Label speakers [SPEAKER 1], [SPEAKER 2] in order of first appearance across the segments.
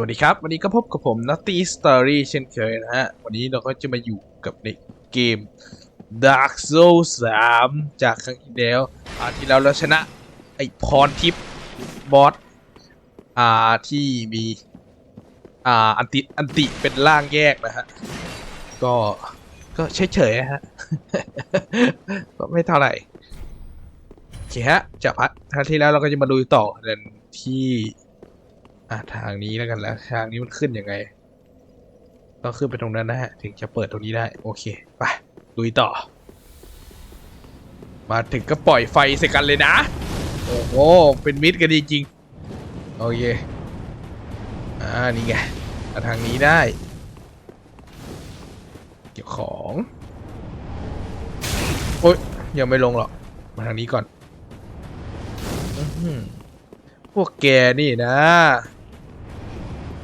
[SPEAKER 1] วัสดีครับ วันนี้ก็พบกับผม Naughty Story เช่นเคยนะฮะ วันนี้เราก็จะมาอยู่กับในเกม Dark Souls 3 จากครั้งที่แล้วอ่าที่แล้วเราชนะ ไอ้พรทิพบอสอ่าที่มีอ่าอันติอันติเป็นร่างแยกนะฮะ ก็ก็เฉยๆนะฮะ ก็ไม่เท่าไหร่โอเคฮะจากพัทครั้งที่แล้วเราก็จะมาดูต่อกันที่ อะทางนี้แล้วกันแล้วทางนี้มันขึ้นยังไงต้องขึ้นไปตรงนั้นนะฮะถึงจะเปิดตรงนี้ได้ โอเคไปลุยต่อ มาถึงก็ปล่อยไฟใส่กันเลยนะ โอ้โหเป็นมิตรกันจริงโอเคอ่านี่ไงมาทางนี้ได้ เก็บของโอ๊ยยังไม่ลงหรอกมาทางนี้ก่อนอื้อหือพวกแกนี่นะ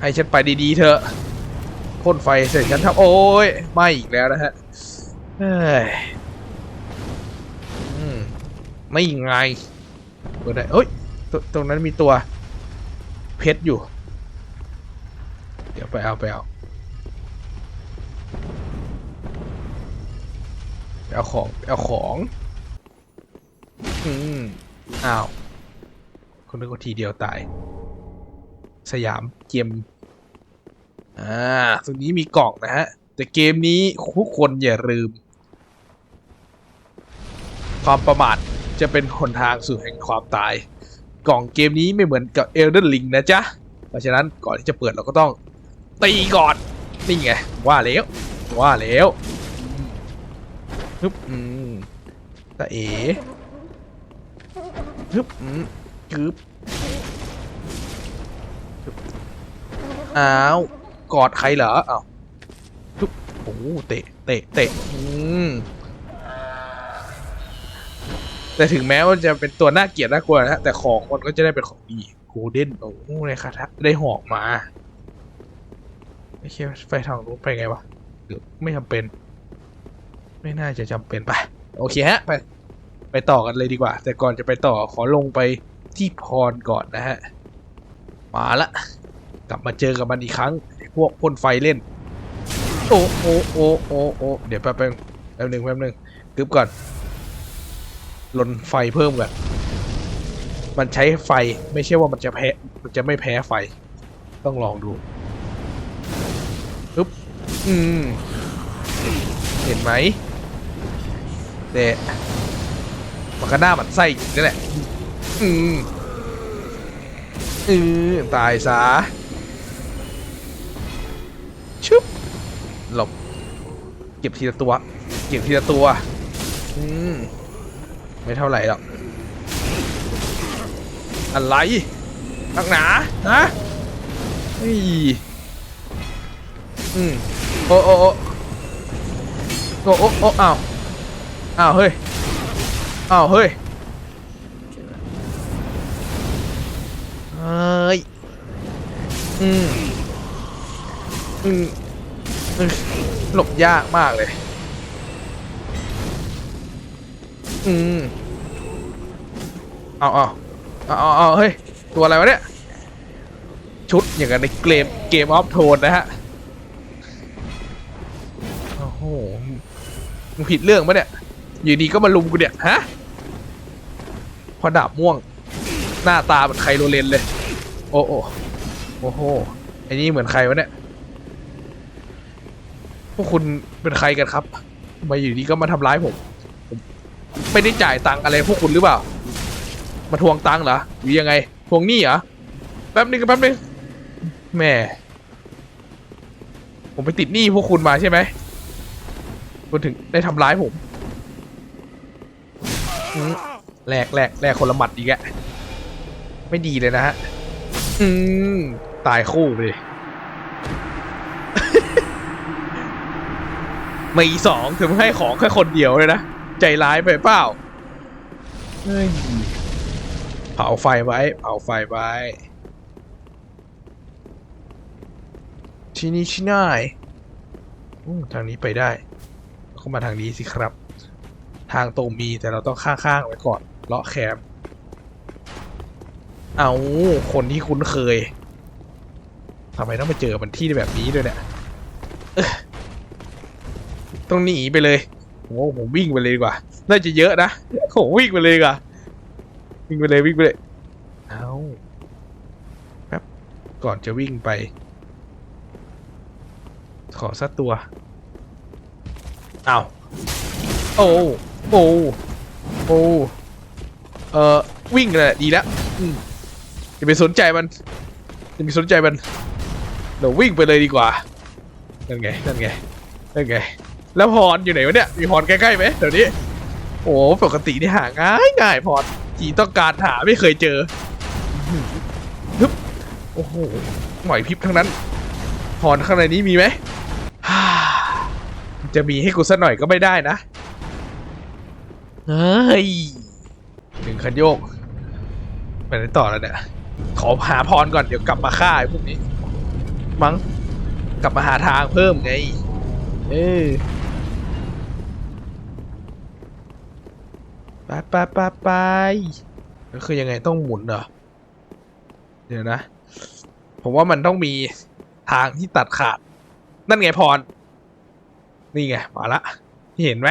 [SPEAKER 1] ให้ฉันไปดีๆเถอะพ่นไฟเสร็จฉันทำโอ้ยไหม่อีกแล้วนะฮะเฮ้ยอืมไม่ไงเปิดได้เอ้ยตรตรงนั้นมีตัว เพชรอยู่ เดี๋ยวไปเอาไปเอาไปเอาของไปเอาของอืมอ้าวคนนึกว่าทีเดียวตาย สยามเกม อ่าตรงนี้มีกล่องนะฮะ แต่เกมนี้ทุกคนอย่าลืม ความประมาทจะเป็นหนทางสู่แห่งความตาย กล่องเกมนี้ไม่เหมือนกับ Elden Ring นะจ๊ะ เพราะฉะนั้นก่อนที่จะเปิดเราก็ต้องตีก่อน นี่ไง ว่าแล้ว ว่าแล้วฮึบอืมตาเอ๋ฮึบอืมกึบอ้าว กอดใครเหรออ้าวทุบโอ้โหเตะเตะเตะอืมแต่ถึงแม้ว่าจะเป็นตัวน่าเกลียดน่ากลัวนะแต่ของมันก็จะได้เป็นของดีโกลเด้นโอ้โหในคาถาได้หอกมาไม่ใช่ไฟทางนู้นไปไงวะหรือไม่จำเป็น ไม่น่าจะจำเป็นไปโอเคฮะไปไปต่อกันเลยดีกว่า แต่ก่อนจะไปต่อขอลงไปที่พรก่อนนะฮะ มาละ กลับมาเจอกับมันอีกครั้ง พวกพ่นไฟเล่น โอ้โอ้โอ้โอ้โอ้เดี๋ยวแป๊บนึงแป๊บนึงแป๊บนึงกึบก่อนลนไฟเพิ่มก่อนมันใช้ไฟไม่ใช่ว่ามันจะแพ้มันจะไม่แพ้ไฟ ต้องลองดูปึ๊บอืมเห็นไหมแต่มันก็หน้ามันไส้จริงนั่นแหละ อืมอือตายซะ หลบ เก็บทีละตัว เก็บทีละตัว อืม ไม่เท่าไหร่หรอก อะไรนักหนาฮะอืม โอ้โอ้โอ้โอ้โอ้โอ้อ้าวอ้าว เฮ้ย อ้าว เฮ้ย เฮ้ย อืม อืม หลบยากมากเลย อืมเอาเอาเอาเอาเอาเฮ้ย ตัวอะไรวะเนี่ย ชุดอย่างกันในเกมเกมออฟโทนนะฮะ โอ้โห มึงผิดเรื่องปะเนี่ย อยู่ดีก็มาลุมกูเนี่ย ฮะ พอดาบม่วง หน้าตาเหมือนไคโรเลนเลย โอ้โอ้โอ้โห ไอ้นี่เหมือนใครวะเนี่ย พวกคุณเป็นใครกันครับทำไมาอยู่ดีก็มาทำร้ายผม ผมไม่ได้จ่ายตังค์อะไรพวกคุณหรือเปล่า มาทวงตังค์เหรอหรือยังไง ทวงหนี้เหรอ แป๊บนึงแป๊บนึงแม่ผมไปติดหนี้พวกคุณมาใช่ไหมคุณถึงได้ทำร้ายผมอืมแลกแหลกแหลกคนละหมัดอีกอะไม่ดีเลยนะฮะ อืม ตายคู่เลย มีสองถึงให้ของแค่คนเดียวเลยนะ ใจร้ายไปเปล่าเฮ้ยเผาไฟไว้ เผาไฟไว้ ที่นี่ที่ไหนอืมทางนี้ไปได้เข้ามาทางนี้สิครับ ทางตรงมีแต่เราต้องข้างๆไว้ก่อน เลาะแคมเอาคนที่คุ้นเคยทำไมต้องมาเจอมันที่แบบนี้ด้วยเนี่ย ต้องหนีไปเลยโอ้ผมวิ่งไปเลยดีกว่า น่าจะเยอะนะผมวิ่งไปเลยดีกว่าวิ่งไปเลยวิ่งไปเลยเอาแป๊บก่อนจะวิ่งไป ขอสักตัวเอาโอ้โอ้โอ้เออวิ่งเลยดีแล้วอืมอย่าไปสนใจมันอย่าไปสนใจมันเราวิ่งไปเลยดีกว่านั่นไงนั่นไงนั่นไง แล้วพรอยู่ไหนวะเนี่ย มีพรใกล้ๆไหมเดี๋ยวนี้ โอ้ปกตินี่หาง่ายง่ายพรจีต้องการหาไม่เคยเจอฮึบโอ้โหไหวพริบทั้งนั้น พรข้างในนี้มีไหมจะมีให้กูสักหน่อยก็ไม่ได้นะ เฮ้ยหนึ่งคันโยก ไปไหนต่อแล้วเนี่ย ขอหาพรก่อนเดี๋ยวกลับมาฆ่าไอ้พวกนี้ มั้ง กลับมาหาทางเพิ่มไง เออ ไปไปไปไปก็คือยังไงต้องหมุนเหรอ เดี๋ยวนะ ผมว่ามันต้องมีทางที่ตัดขาด นั่นไงพร นี่ไง มาละ เห็นไหม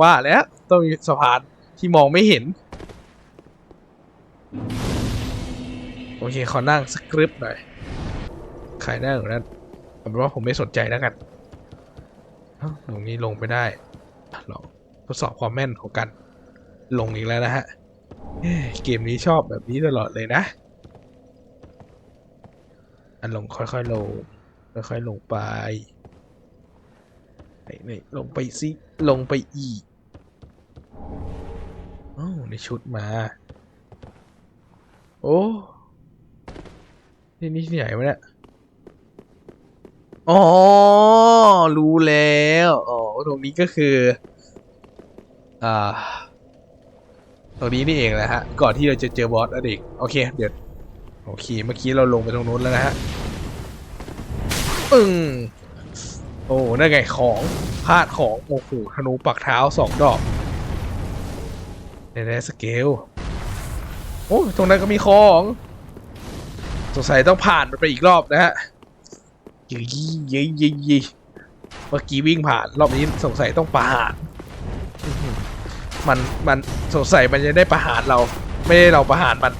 [SPEAKER 1] ว่าแล้วต้องมีสะพานที่มองไม่เห็น โอเคขอนั่งสคริปต์หน่อย ใครนั่งอยู่นั้นเอาเป็นว่าผมไม่สนใจแล้วกันตรงนี้ลงไปได้ลองทดสอบความแม่นของกัน ลงอีกแล้วนะฮะ เกมนี้ชอบแบบนี้ตลอดเลยนะ อันลงค่อยๆลง ค่อยๆลงไปไหนๆลงไปสิลงไปอีกโอ้ในชุดมา โอ้ นี่นี่ที่ไหนวะเนี่ย อ๋อ รู้แล้ว อ๋อ ตรงนี้ก็คือ อ่า ตรงนี้นี่เองแหละฮะ ก่อนที่เราจะเจอบอสอดีกโอเค เดี๋ยว โอเค เมื่อกี้เราลงไปตรงนู้นแล้วนะฮะ ปึ้ง โอ้นั่นไงของพลาดของ โอ้โห ธนูปักเท้าสองดอกในแรสเกล โอ้ ตรงนั้นก็มีของ สงสัยต้องผ่านมันไปอีกรอบนะฮะยี่ยี่ยี่ยี่เมื่อกี้วิ่งผ่าน รอบนี้สงสัยต้องประหารอื้อหือ มันมันสงสัยมันจะได้ประหารเรา ไม่ได้เราประหารมัน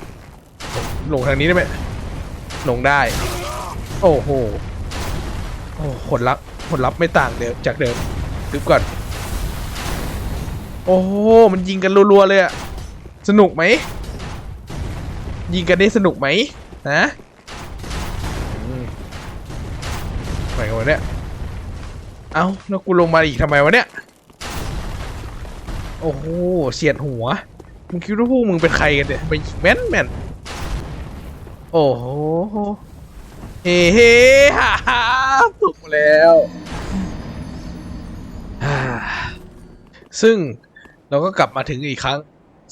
[SPEAKER 1] หลงทางนี้ได้ไหมหลงได้ โอ้โหโอ้ผลลัพธ์ผลลัพธ์ไม่ต่างเดิมจากเดิมดูก่อน โอ้โหมันยิงกันรัวๆเลยอะสนุกไหมยิงกันได้สนุกไหมนะไปกันวะเนี่ย เอ้าแล้วกูลงมาอีกทำไมวะเนี่ย โอ้โหเสียดหัว มึงคิดว่าพวกมึงเป็นใครกันเนี่ยไปแม่นแม่นโอ้โหเฮ้เฮ้ฮ่าฮ่าถูกแล้ว ซึ่งเราก็กลับมาถึงอีกครั้ง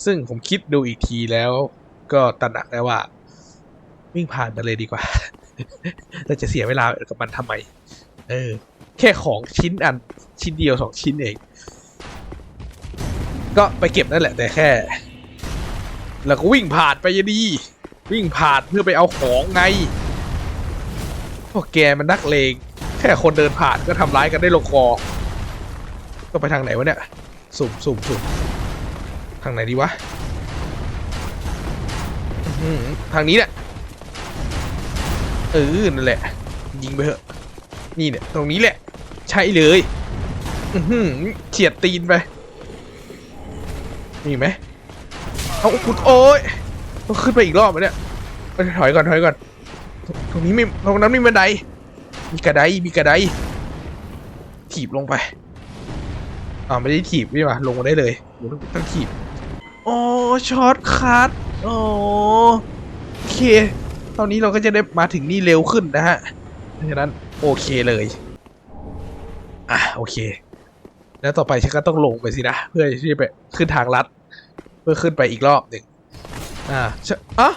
[SPEAKER 1] ซึ่งผมคิดดูอีกทีแล้ว ก็ตระหนักได้ว่า วิ่งผ่านไปเลยดีกว่าเราจะเสียเวลากับมันทำไม เออ แค่ของชิ้นอันชิ้นเดียวสองชิ้นเอง ก็ไปเก็บนั่นแหละแต่แค่ แล้วก็วิ่งผ่านไปยดี วิ่งผ่านเพื่อไปเอาของไงพวกแกมันนักเลงแค่คนเดินผ่านก็ทำร้ายกันได้ลงคอก็ไปทางไหนวะเนี่ยสุ่มสุ่มสุ่มทางไหนดีวะอื้อหือทางนี้แหละเออนั่นแหละ ยิงไปเถอะ นี่เนี่ยตรงนี้แหละ ใช่เลยอือหือเฉียดตีนไป มีไหมเอาคุณโอ้ยต้องขึ้นไปอีกรอบไหมเนี่ยไปถอยก่อนถอยก่อน ตรงนี้ไม่ตรงนั้นมีบันได มีกระไดมีกระไดถีบลงไปอ่าไม่ได้ถีบนี่หว่าลงมาได้เลยต้องต้องถีบโอ้ช็อตคัทโอ้โอเคตอนนี้เราก็จะได้มาถึงนี่เร็วขึ้นนะฮะเพราะฉะนั้นโอเคเลย อะโอเค แล้วต่อไปฉันก็ต้องลงไปสินะ เพื่อที่จะไปขึ้นทางลัด เพื่อขึ้นไปอีกรอบหนึ่งอ่าชะอะ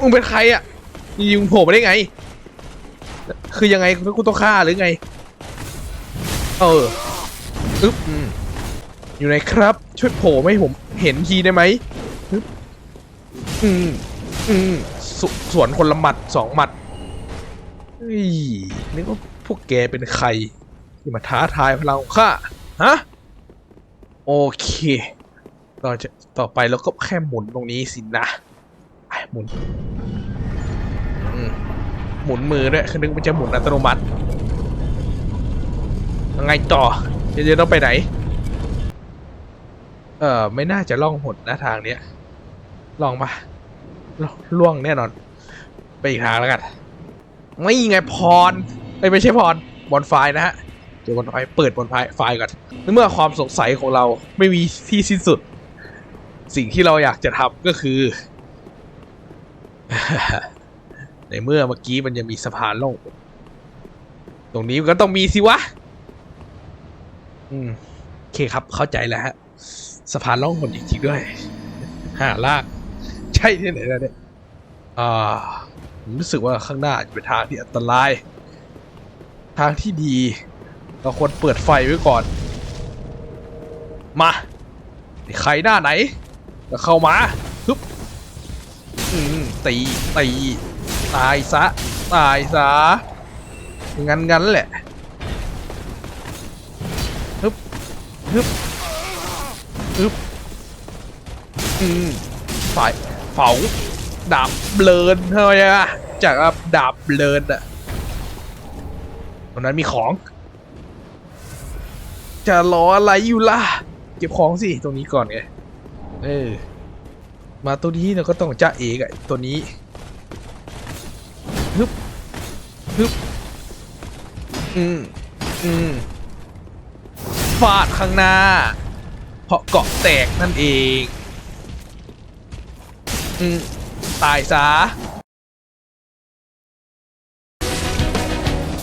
[SPEAKER 1] มึงเป็นใครอะยิงโผล่มาได้ไง คือยังไงกูต้องฆ่าหรือไง เอออึ๊บอยู่ไหนครับ ช่วยโผล่ให้ผมเห็นทีได้ไหมอึ๊บอืมอืมสสวนคนละหมัดสองหมัดเฮ้ยนึกว่าพวกแกเป็นใครที่มาท้าทายพลังข้า ฮะ โอเคต่อจะต่อไปเราก็แค่หมุนตรงนี้สินะหมุนหมุนมือด้วยคือนึกมันจะหมุนอัตโนมัติยังไงต่อจะจะต้องไปไหน เออไม่น่าจะล่องหนนะทางเนี้ย ลองปะลล่วงแน่นอน ไปอีกทางแล้วกัน ไม่ไงพรไม่ใช่พรบอลไฟนะฮะ เดี๋ยวบอลไฟเปิดบอลไฟไฟก่อนในเมื่อความสงสัยของเราไม่มีที่สิ้นสุด สิ่งที่เราอยากจะทำก็คือ ในเมื่อเมื่อกี้มันยังมีสะพานล่งตรงนี้ก็ต้องมีสิวะ อืมโอเคครับเข้าใจแล้วฮะสะพานล่องหนจริงๆด้วยหาลาก ใช่ที่ไหนแล้วเนี่ยอ่าผมรู้สึกว่าข้างหน้าจะเป็นทางที่อันตราย ทางที่ดี เราควรเปิดไฟไว้ก่อน มาใครหน้าไหนก็เข้ามาฮึบตีตีตายซะตายซะงั้นงั้นแหละฮึบฮึบฮึบอืมฝ่ายเผาดาบเบลนเทำไมอะจากดาบเบลนอะตรงนั้นมีของ จะรออะไรอยู่ล่ะ เก็บของสิ ตรงนี้ก่อนไง เออ มาตัวนี้เราก็ต้องจ้าเอกอะตัวนี้ ฮึบ ฮึบ อืม อืม ฟาดข้างหน้า เพราะเกาะแตกนั่นเอง อืม ตายซะ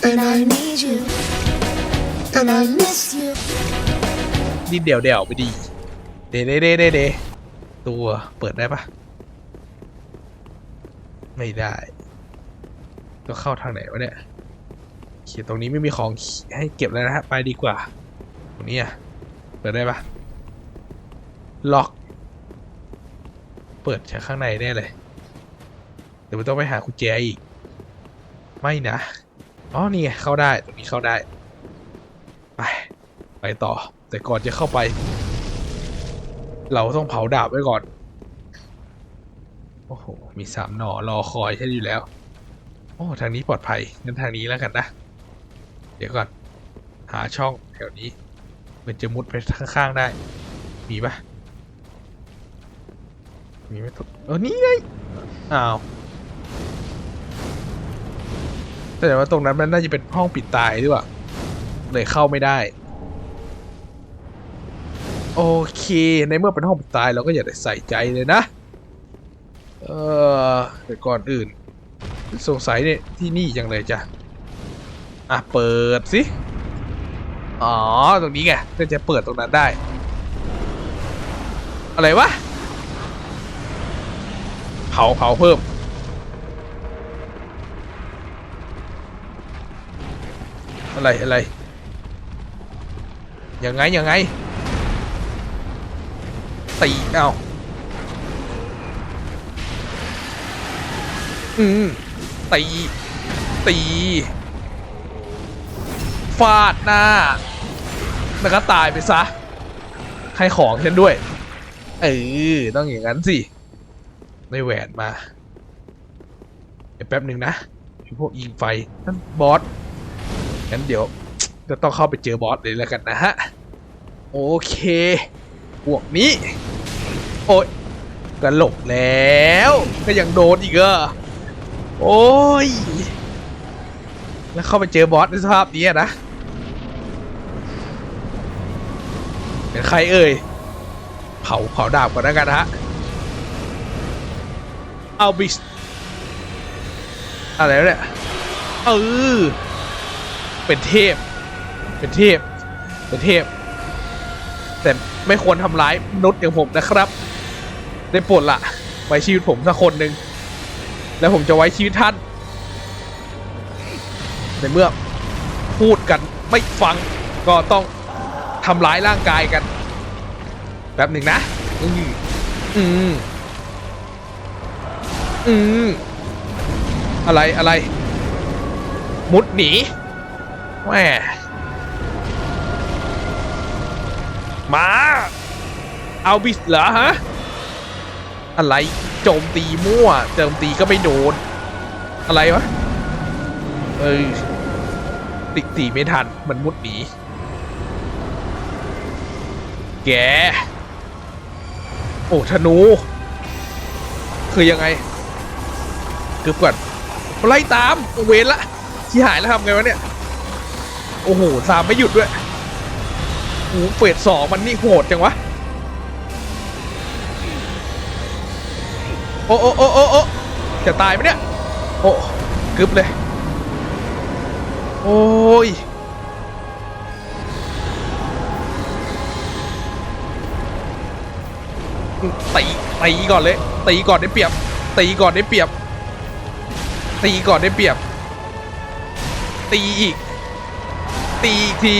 [SPEAKER 2] And I need you. And I miss you.
[SPEAKER 1] ดินเดี่ยวเดี่ยวไปดี เดเดเดเดเดตัวเปิดได้ปะไม่ได้ก็เข้าทางไหนวะเนี่ยเขียนตรงนี้ไม่มีของให้เก็บแล้วนะฮะ ไปดีกว่า ตรงนี้อะ เปิดได้ปะล็อก เปิดจากข้างในแน่เลย เดี๋ยวมันต้องไปหากุญแจอีก ไม่นะ อ๋อ นี่ไงเข้าได้ ตรงนี้เข้าได้ ไปต่อ แต่ก่อนจะเข้าไป เราต้องเผาดาบไว้ก่อน โอ้โห มีสามหน่อรอคอยใช่อยู่แล้ว โอ้ ทางนี้ปลอดภัย งั้นทางนี้แล้วกันนะ เดี๋ยวก่อน หาช่องแถวนี้ มันจะมุดไปข้างๆได้ มีปะมีไหมทุกเออนี่ไง อ้าวแต่ว่าตรงนั้นมันน่าจะเป็นห้องปิดตายหรือเปล่าเลยเข้าไม่ได้ โอเค ในเมื่อเป็นห้องตายเราก็อย่าได้ใส่ใจเลยนะ เออแต่ก่อนอื่น สงสัยเนี่ยที่นี่ยังเลยจ้ะ อะ เปิดสิ อ๋อ ตรงนี้ไงก็จะเปิดตรงนั้นได้ อะไรวะ เผาเผาเพิ่มอะไร อะไร ยังไง ยังไง ตีเอาอืมตีตีฟาดหน้าแล้วก็ตายไปซะ ให้ของฉันด้วย เออต้องอย่างนั้นสิได้แหวนมาเดี๋ยวแป๊บหนึ่งนะพวกยิงไฟนั่นบอสงั้นเดี๋ยวจะต้องเข้าไปเจอบอสเลยแล้วกันนะฮะ โอเค พวกนี้ โอ้ยกระหลบแล้ว ก็ยังโดนอีกเหรอโอ้ย แล้วเข้าไปเจอบอสในสภาพนี้นะ เป็นใครเอ่ย เผาเผาดาบก่อนแล้วกันฮะ เอาบิสอะไรเนี่ยเออเป็นเทพ เป็นเทพ เป็นเทพ แต่ ไม่ควรทำร้ายมนุษย์อย่างผมนะครับ ได้โปรดละไว้ชีวิตผมสักคนหนึ่งแล้วผมจะไว้ชีวิตท่าน ในเมื่อพูดกันไม่ฟังก็ต้องทำร้ายร่างกายกันแป๊บหนึ่งนะ อืมอืมอืมอะไรอะไร มุดหนีแหม มาเอาบิสเหรอฮะ อะไรโจมตีมั่วโจมตีก็ไม่โดน อะไรวะ เอ้ยติตีไม่ทันมันมุดหนีแก โอ้ธนู คือยังไงกึบก่อนไล่ตามเวนละที่หายแล้วทำไงวะเนี่ย โอ้โหตามไม่หยุดด้วย หเฟสสองมันนี่โหดจังวะ โอ้โอ้โอ้โอ้โอ้จะตายไหมเนี่ย โอ้กึบเลย โอ้ยตีตีก่อนเลยตีก่อนได้เปรียบตีก่อนได้เปรียบ ตีก่อนได้เปรียบ ตีอีก ตีอีกที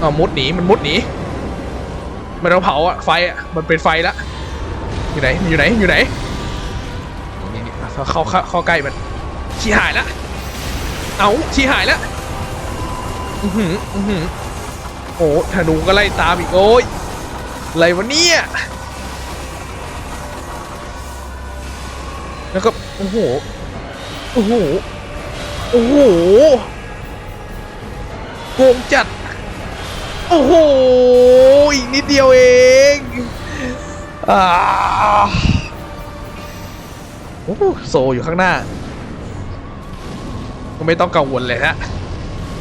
[SPEAKER 1] เอ๋อมุดหนีมันมุดหนีมันเราเผาอะไฟอะมันเป็นไฟละอยู่ไหนอยู่ไหนอยู่ไหนนี่เข้าเข้าเข้าเข้าใกล้มันชี้หายละเอาชี้หายละอือหืออือหือโอ้ธนูก็ไล่ตามอีกโอ้ยอะไรวะเนี่ยแล้วก็โอ้โหโอ้โหโอ้โหโกงจัด โอ้โห อีกนิดเดียวเองอ่าโอ้โหโซอยู่ข้างหน้า ก็ไม่ต้องกังวลเลยฮะ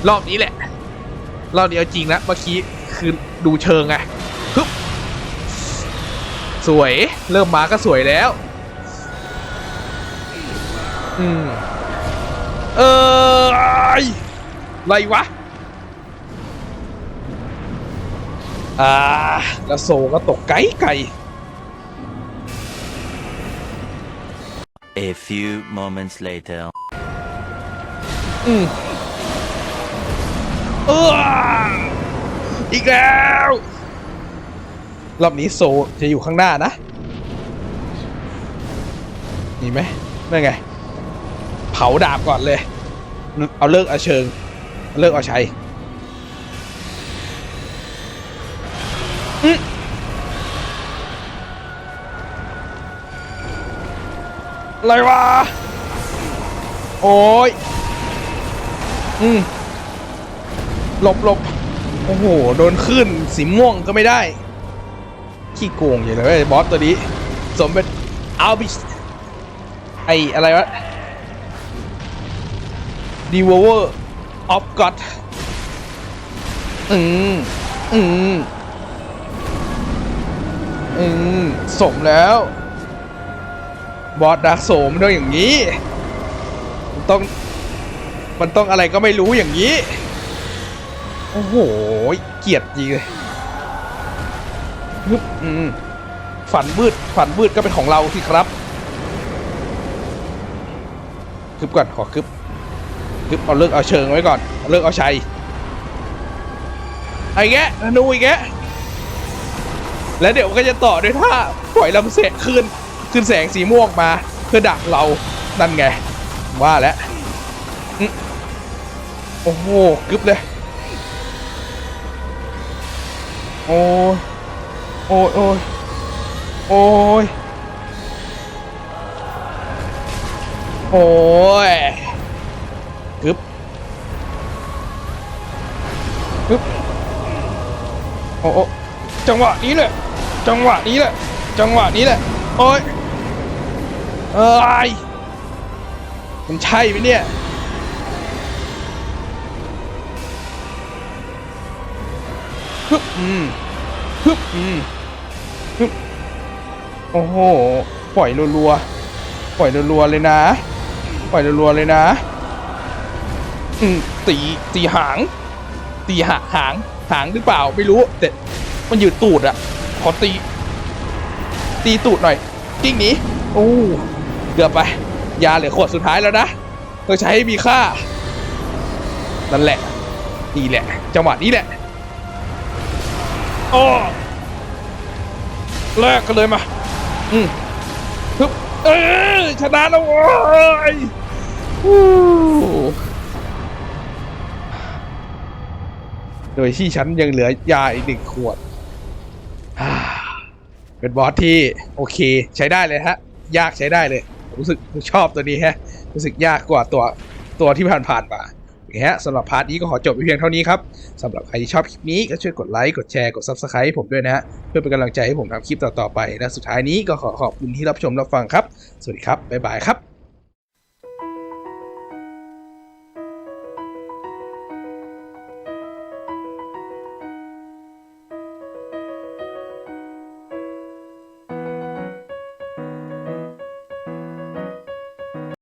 [SPEAKER 1] รอบนี้แหละ รอบนี้เอาจริงแล้วเมื่อกี้คือดูเชิงไงฮึบสวย เริ่มมาก็สวยแล้ว อืม เออไรวะ อ่าแล้วโซก็ตกไกลไกล
[SPEAKER 3] A few moments later.
[SPEAKER 1] อืมเอออีกแล้ว รอบนี้โซจะอยู่ข้างหน้านะนี่ไหมนั่นไง เผาดาบก่อนเลย เอาเลิกเอาเชิงเอาเลิกเอาชัย อะไรวะ โอ้ย อืมหลบหลบโอ้โห โดนขึ้นสีม่วงก็ไม่ได้ ขี้โกงอย่างเลยเว้ยบอสตัวนี้ สมเป็นอัลบิสไออะไรวะ d e v o u r of God อืม อืม อืม สมแล้ว บอสดาร์กโสมนต้องอย่างนี้ มันต้อง มันต้องอะไรก็ไม่รู้อย่างนี้ โอ้โห เกียดจริงเลยฮึบอืมฝันมืดฝันมืดก็เป็นของเราสิครับคึบก่อนขอคึบคึบเอาเลิกเอาเชิงไว้ก่อนเอเลิกเอาชัยไอ้แกะนูอีกแกะแล้วเดี๋ยวก็จะต่อด้วยท่าปล่อยลำแสงขึ้น ขึ้นแสงสีม่วงมาเพื่อดักเรานั่นไง ว่าแล้วโอ้โหกึบเลย โอ้ยโอ้ยโอ้ยโอ้ยโอ้ยกึบกึบโอ้โอจังหวะนี้แหละจังหวะนี้แหละจังหวะนี้แหละโอ้ย เอ้ยมันใช่ไหมเนี่ย ฮึบอืมฮึบอืมฮึบโอ้โห ปล่อยรัวๆ ปล่อยรัวๆเลยนะ ปล่อยรัวๆเลยนะอืมตีตีหาง ตีหาหางหางหรือเปล่าไม่รู้แต่มันอยู่ตูดอะขอตี ตีตูดหน่อยกิ้งหนีโอ้ กือบไป ยาเหลือขวดสุดท้ายแล้วนะต้องใช้ให้มีค่า นั่นแหละ นี่แหละ จังหวะนี้แหละโอ้แลกกันเลยมา อืมฮึบเออชนะแล้วโว้ยโดยที่ฉันยังเหลือยาอีกหนึ่งขวดอ่าเป็นบอสที่ โอเค ใช้ได้เลยฮะ ยากใช้ได้เลย รู้สึกชอบตัวนี้ฮะรู้สึกยากกว่าตัวตัวที่ผ่านๆมาโอเคฮะสำหรับพาร์ทนี้ก็ขอจบเพียงเท่านี้ครับสำหรับใครที่ชอบคลิปนี้ก็ช่วยกดไลค์กดแชร์กด Subscribe ผมด้วยนะฮะเพื่อเป็นกำลังใจให้ผมทำคลิปต่อๆไปและสุดท้ายนี้ก็ขอขอบคุณที่รับชมรับฟังครับ สวัสดีครับบ๊ายบายครับ